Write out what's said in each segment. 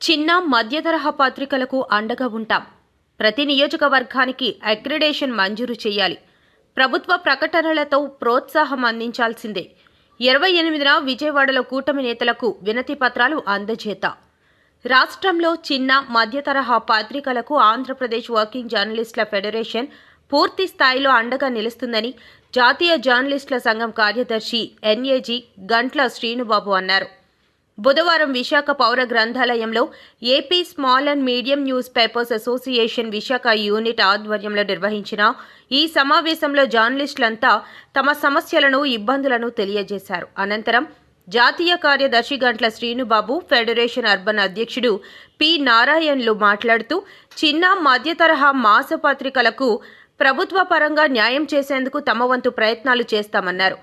చిన్న మధ్య తరహా పత్రికలకు అండగా ఉంటాం. ప్రతి నియోజకవర్గానికి అగ్రిడేషన్ మంజూరు చేయాలి. ప్రభుత్వ ప్రకటనలతో ప్రోత్సాహం అందించాల్సిందే. ఇరవై ఎనిమిదిన విజయవాడలో కూటమి నేతలకు వినతి పత్రాలు అందజేత. రాష్ట్రంలో చిన్న మధ్య తరహా పత్రికలకు ఆంధ్రప్రదేశ్ వర్కింగ్ జర్నలిస్టుల ఫెడరేషన్ పూర్తి స్థాయిలో అండగా నిలుస్తుందని జాతీయ జర్నలిస్టుల సంఘం కార్యదర్శి ఎన్ఏజీ గంట్ల శ్రీనుబాబు అన్నారు. బుధవారం విశాఖ పౌర గ్రంథాలయంలో AP small and medium news papers association Visakha unit ఆధ్వర్యంలో నిర్వహించిన ఈ సమావేశంలో జర్నలిస్టులంతా తమ సమస్యలను ఇబ్బందులను తెలియజేశారు. అనంతరం జాతీయ కార్యదర్శి గంట్ల శ్రీనుబాబు ఫెడరేషన్ అర్బన్ అధ్యక్షుడు పి నారాయణ్లు మాట్లాడుతూ చిన్న మధ్య తరహా మాసపత్రికలకు ప్రభుత్వ పరంగా న్యాయం చేసేందుకు తమ వంతు ప్రయత్నాలు చేస్తామన్నారు.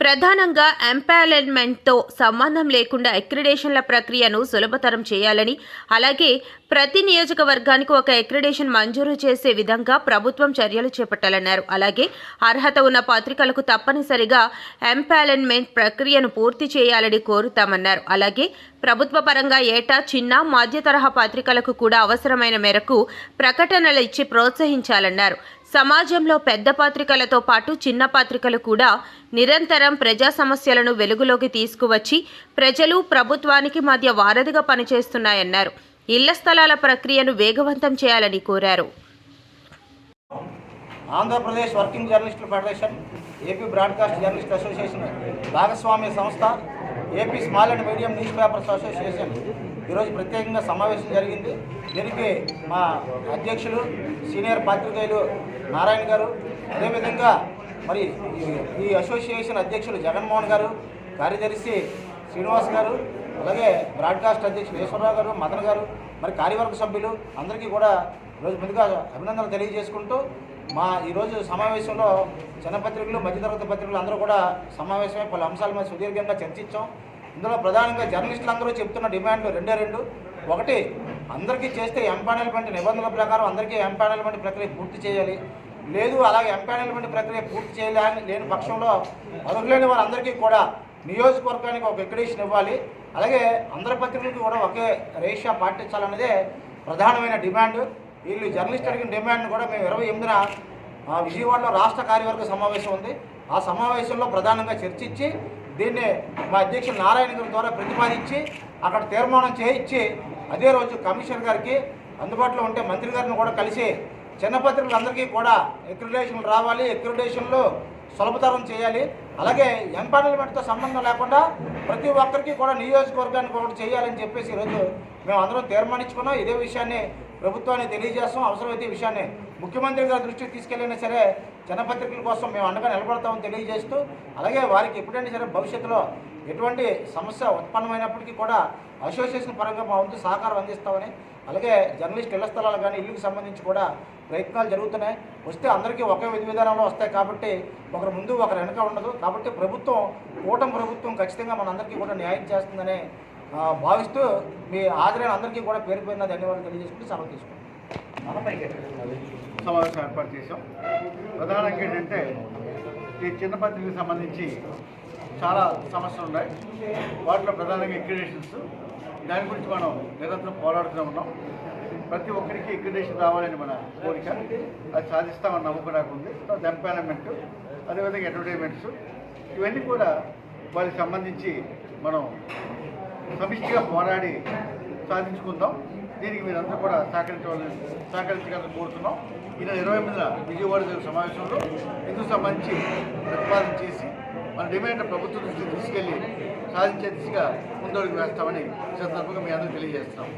ప్రధానంగా ఎంపాలెన్మెంట్తో సంబంధం లేకుండా అక్రిడేషన్ల ప్రక్రియను సులభతరం చేయాలని అలాగే ప్రతి నియోజకవర్గానికి ఒక అక్రిడేషన్ మంజూరు చేసే విధంగా ప్రభుత్వం చర్యలు చేపట్టాలన్నారు. అలాగే అర్హత ఉన్న పత్రికలకు తప్పనిసరిగా ఎంపాలెన్మెంట్ ప్రక్రియను పూర్తి చేయాలని కోరుతామన్నారు. అలాగే ప్రభుత్వ పరంగా ఏటా చిన్న మధ్య తరహా పత్రికలకు కూడా అవసరమైన మేరకు ప్రకటనలు ఇచ్చి ప్రోత్సహించాలన్నారు. సమాజంలో పెద్ద పత్రికలతో పాటు చిన్న పత్రికలు కూడా నిరంతరం ప్రజా సమస్యలను వెలుగులోకి తీసుకువచ్చి ప్రజలు ప్రభుత్వానికి మధ్య వారధిగా పనిచేస్తున్నాయన్నారు. ఇళ్ళ స్థలాల ప్రక్రియను వేగవంతం చేయాలని కోరారు. ఆంధ్రప్రదేశ్ వర్కింగ్ జర్నలిస్టుల federation AP broadcast journalist association భాగస్వామ్య సంస్థ AP small and medium news papers association ఈరోజు ప్రత్యేకంగా సమావేశం జరిగింది. దీనికి మా అధ్యక్షులు సీనియర్ పాత్రికేయులు నారాయణ గారు అదేవిధంగా మరి ఈ- ఈ అసోసియేషన్ అధ్యక్షులు జగన్మోహన్ గారు కార్యదర్శి శ్రీనివాస్ గారు అలాగే బ్రాడ్కాస్ట్ అధ్యక్షులు ఈశ్వరరావు గారు మదన్ గారు మరి కార్యవర్గ సభ్యులు అందరికీ కూడా ఈరోజు ముందుగా అభినందనలు తెలియజేసుకుంటూ మా ఈరోజు సమావేశంలో చిన్న పత్రికలు మధ్యతరగతి పత్రికలు అందరూ కూడా సమావేశమై పలు అంశాల మీద సుదీర్ఘంగా చర్చించాం. ఇందులో ప్రధానంగా జర్నలిస్టులు అందరూ చెప్తున్న డిమాండ్లు రెండే రెండు. ఒకటి అందరికీ చేస్తే ఎంపానల్మెంట్ నిబంధనల ప్రకారం అందరికీ ఎంపానల్మెంట్ ప్రక్రియ పూర్తి చేయాలి. లేదు అలాగే ఎంపానల్మెంట్ ప్రక్రియ పూర్తి చేయలేని లేని పక్షంలో అర్హులైన వారందరికీ కూడా నియోజకవర్గానికి ఒక ఎక్రిడేషన్ ఇవ్వాలి. అలాగే అందరి పత్రికలకు కూడా ఒకే రేషియా పాటించాలన్నదే ప్రధానమైన డిమాండ్. వీళ్ళు జర్నలిస్ట్ అడిగిన డిమాండ్ కూడా మేము ఇరవై ఎనిమిదిన విజయవాడలో రాష్ట్ర కార్యవర్గ సమావేశం ఉంది. ఆ సమావేశంలో ప్రధానంగా చర్చించి దీన్ని మా అధ్యక్షులు నారాయణ గారి ద్వారా ప్రతిపాదించి అక్కడ తీర్మానం చేయించి అదే రోజు కమిషనర్ గారికి అందుబాటులో ఉంటే మంత్రి గారిని కూడా కలిసి చిన్న పత్రికలందరికీ కూడా ఎక్రిడేషన్లు రావాలి. ఎక్రిడేషన్లు సులభతరం చేయాలి. అలాగే ఎంపానల్మెంట్తో సంబంధం లేకుండా ప్రతి ఒక్కరికి కూడా నియోజకవర్గానికి ఒకటి చేయాలని చెప్పేసి ఈరోజు మేము అందరం తీర్మానించుకున్నాం. ఇదే విషయాన్ని ప్రభుత్వాన్ని తెలియజేస్తాం. అవసరమైతే విషయాన్ని ముఖ్యమంత్రి గారి దృష్టికి తీసుకెళ్ళినా సరే జనపత్రికల కోసం మేము అండగా నిలబడతామని తెలియజేస్తూ అలాగే వారికి ఎప్పుడైనా సరే భవిష్యత్తులో ఎటువంటి సమస్య ఉత్పన్నమైనప్పటికీ కూడా అసోసియేషన్ పరంగా మా వంతు సహకారం అందిస్తామని అలాగే జర్నలిస్ట్ ఇళ్ళ స్థలాలు కానీ ఇల్లుకి సంబంధించి కూడా ప్రయత్నాలు జరుగుతున్నాయి. వస్తే అందరికీ ఒకే విధి విధానంలో వస్తాయి కాబట్టి ఒకరు ముందు ఒకరు వెనక ఉండదు. కాబట్టి ప్రభుత్వం కూటమి ప్రభుత్వం ఖచ్చితంగా మనందరికీ కూడా న్యాయం చేస్తుందని భావిస్తూ మీ హాజరైన అందరికీ కూడా పేరు పేరున ధన్యవాదాలు తెలియజేసుకుని సెలవు తీసుకుంటాం సమావేశం ఏర్పాటు చేశాం. ప్రధానంగా ఏంటంటే ఈ చిన్న పత్రికకు సంబంధించి చాలా సమస్యలు ఉన్నాయి. వాటిలో ప్రధానంగా ఎక్రిడేషన్స్ దాని గురించి మనం నిరంతరం పోరాడుతూనే ఉన్నాం. ప్రతి ఒక్కరికి ఎక్రిడేషన్ రావాలని మన కోరిక. అది సాధిస్తామని నమ్మకం నాకు ఉంది. ఎంపానమెంట్ అదేవిధంగా అడ్వర్టైజ్మెంట్స్ ఇవన్నీ కూడా వారికి సంబంధించి మనం సమిష్టిగా పోరాడి సాధించుకుందాం. దీనికి మీరందరూ కూడా సహకరించవాలని సహకరించగలని కోరుతున్నాం. ఈ నెల ఇరవై ఎనిమిదిన విజయవాడ సమావేశంలో ఇందుకు సంబంధించి ప్రతిపాదన చేసి డిమాండ్ ప్రభుత్వం దృష్టికి తీసుకెళ్ళి సాధించే దిశగా ముందడుగు వేస్తామని సందర్భంగా మీ అందరూ తెలియజేస్తున్నాం.